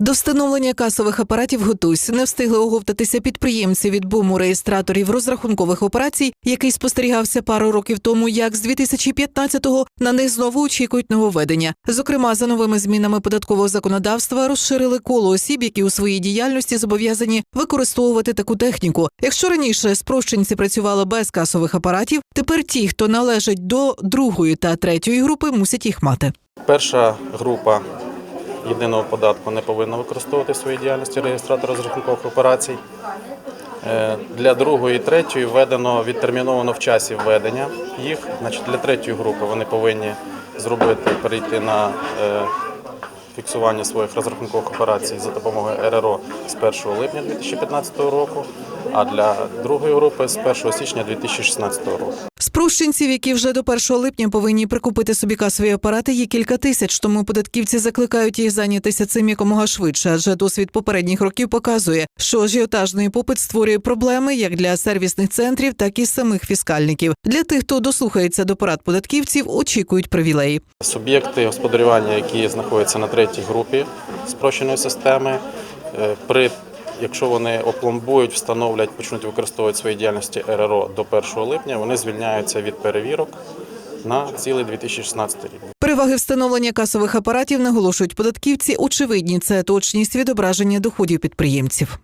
До встановлення касових апаратів готуйся. Не встигли оговтатися підприємці від буму реєстраторів розрахункових операцій, який спостерігався пару років тому, як з 2015-го на них знову очікують нововведення. Зокрема, за новими змінами податкового законодавства розширили коло осіб, які у своїй діяльності зобов'язані використовувати таку техніку. Якщо раніше спрощенці працювали без касових апаратів, тепер ті, хто належать до другої та третьої групи, мусять їх мати. Перша група єдиного податку не повинна використовувати в своїй діяльності реєстратор розрахункових операцій. Е, Для другої і третьої введено відтерміновано в часі введення їх. Значить, для третьої групи вони повинні зробити перейти на е, фіксування своїх розрахункових операцій за допомогою РРО з 1 липня 2015 року, а для другої групи з 1 січня 2016 року. Спрощенців, які вже до 1 липня повинні прикупити собі касові апарати, є кілька тисяч. Тому податківці закликають їх зайнятися цим якомога швидше, адже досвід попередніх років показує, що ажіотажний попит створює проблеми як для сервісних центрів, так і самих фіскальників. Для тих, хто дослухається до порад податківців, очікують привілеї. Суб'єкти господарювання, які знаходяться на третій групі спрощеної системи, е, при якщо вони опломбують, встановлять, почнуть використовувати свої діяльності РРО до 1 липня, вони звільняються від перевірок на цілий 2016 рік. Переваги встановлення касових апаратів наголошують податківці. Очевидні це точність відображення доходів підприємців.